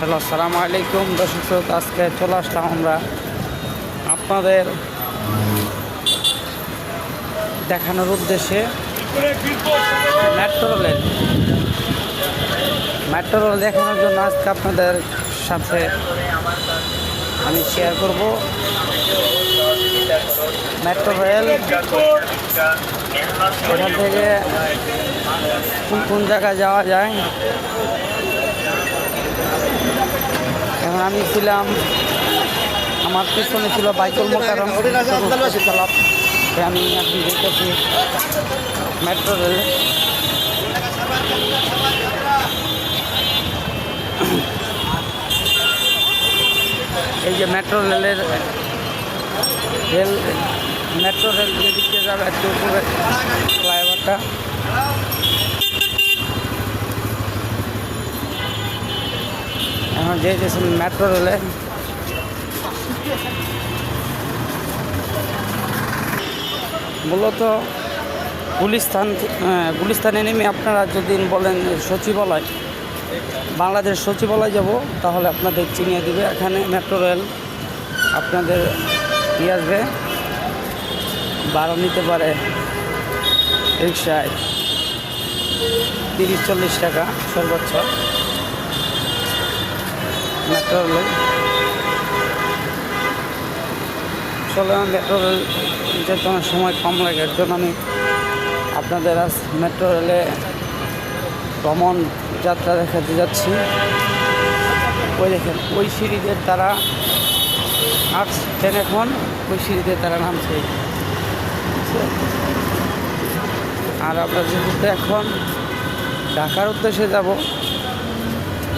Hello, আসসালামু আলাইকুম। দর্শক আজকে চলে আসলাম আমরা আপনাদের দেখানোর উদ্দেশ্যে মেট্রো রেল। মেট্রো রেল দেখানোর জন্য আজকে আপনাদের সাথে আমি শেয়ার করব মেট্রো রেল। এখান থেকে কোন কোন জায়গায় যাওয়া যায়? এখন আমি ছিলাম, আমার পিছনে ছিল বাইকুল মোকারম আমি এখন দেখতেছি মেট্রো রেল। এই যে মেট্রো রেলের রেল, মেট্রো রেল যেদিক যাবে একটু উপরে, ফ্লাইওভারটা। এখন যেতেছেন মেট্রো রেলে। মূলত গুলিস্তান আহ, গুলিস্তানে নেমে আপনারা যদি বলেন সচিবালয় বাংলাদেশ সচিবালয় যাব তাহলে আপনাদের চিনিয়ে দিবে এখানে মেট্রো রেল আপনাদের দিয়ে আসবে। ভাড়া নিতে পারে রিক্সায় তিরিশ চল্লিশ টাকা সর্বোচ্চ। মেট্রো রেল চলে মেট্রো রেল আমার সময় কম লাগে, এর জন্য আমি আপনাদের আজ মেট্রো রেলে ভ্রমণ যাত্রা দেখাতে যাচ্ছি। ওই দেখেন, ওই সিঁড়িদের তারা আসছেন এখন, ওই সিঁড়িতে তারা নামছে। আর আমরা যেহেতু এখন ঢাকার উদ্দেশ্যে যাব,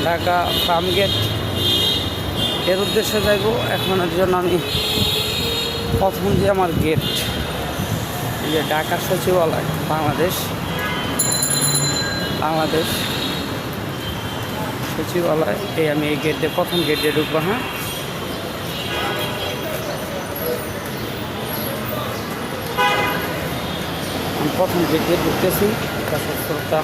ঢাকা ফার্ম গেট এর উদ্দেশ্যে যাইব, এখন এর জন্য আমি প্রথম যে আমার গেট যে ঢাকা সচিবালয়, বাংলাদেশ বাংলাদেশ সচিবালয়, এই আমি এই গেটে প্রথম গেটে ঢুকবো হ্যাঁ? প্রথম গেটে ঢুকতেছি দর্শক শ্রোতা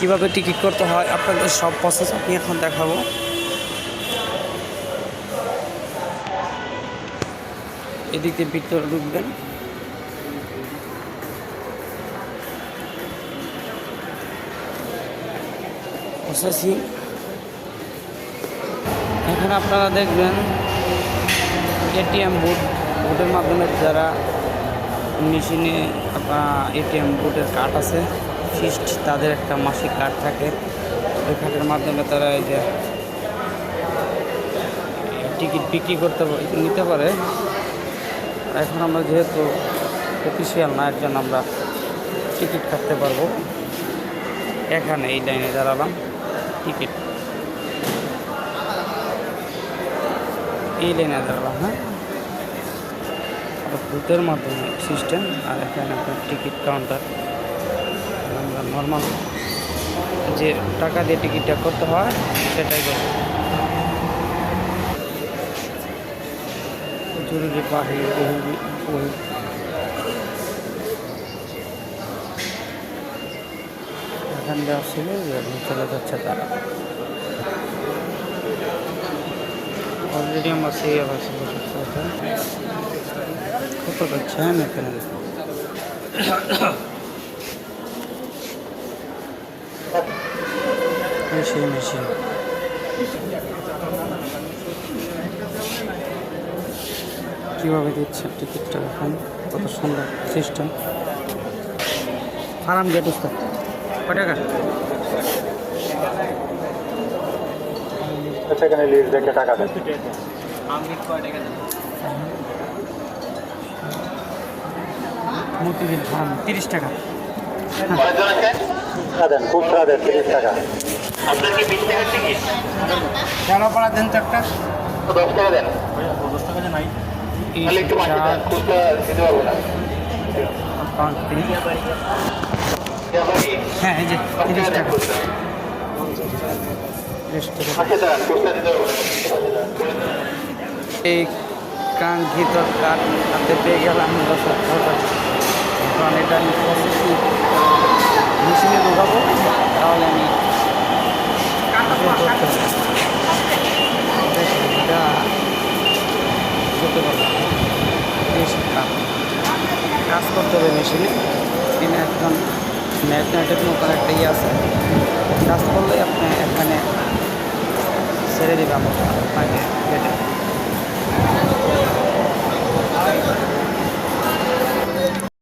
কীভাবে টিকিট করতে হয়, আপনাদের সব প্রসেস আমি এখন দেখাবো। এদিক দিয়ে ভিতরে ঢুকবেন। প্রসেসিং এখানে আপনারা দেখবেন এটিএম বুথ বুথের মাধ্যমে যারা মেশিনে আপনার এটিএম বুথের কার্ড আছে ফিস্ট তাদের একটা মাসিক কার্ড থাকে। ওই কার্ডের মাধ্যমে তারা এই যে টিকিট বিক্রি করতে নিতে পারে। এখন আমরা যেহেতু অফিসিয়াল না একজন আমরা টিকিট কাটতে পারব। এখানে এই লাইনে দাঁড়ালাম টিকিট এই লাইনে দাঁড়ালাম হ্যাঁ। বুথের মাধ্যমে সিস্টেম আর এখানে আপনার টিকিট কাউন্টার নর্মাল যে টাকা দিয়ে টিকিটটা করতে হয়, সেটাই করব। জরুরি বহু এখান আসছিল এবং চলে যাচ্ছে তারা। অলরেডি আমার সেই অবস্থা কত যাচ্ছে হ্যাঁ এখানে? সেই মেশিন। কীভাবে দিচ্ছে টিকিটটা এখন? কত সুন্দর সিস্টেম। আরাম গেট উস্তাদ। কয় টাকা? সেখানে লিস্ট দেখে টাকা মতিঝিল ফার্ম তিরিশ টাকা। টাকা দেন খুব টাকা। দেন তিরিশ টাকা শেয়ারপাড়া দেন তো একটা দশ টাকা দেন এই তাহলে একটু মাটি দেন চার, খুচরা দিতে পারব না। হ্যাঁ এই যে তিরিশ টাকা না। এই কাঙ্ক্ষিত কাঠ হাতে পেয়ে গেলাম শ্রোতা। এখন এটা আমি মেশিনে ঢোকাবো তাহলে আমি আসলে করতে পারব। দেখুন, এটা করতে পারব বেশ কাজ করতে হবে মেশিনে মেশিনে একজন ম্যাগনেটের মতো একটা ইয়ে আছে কাজ করলে আপনি এখানে ছেড়ে দেবে আপনাকে কেটে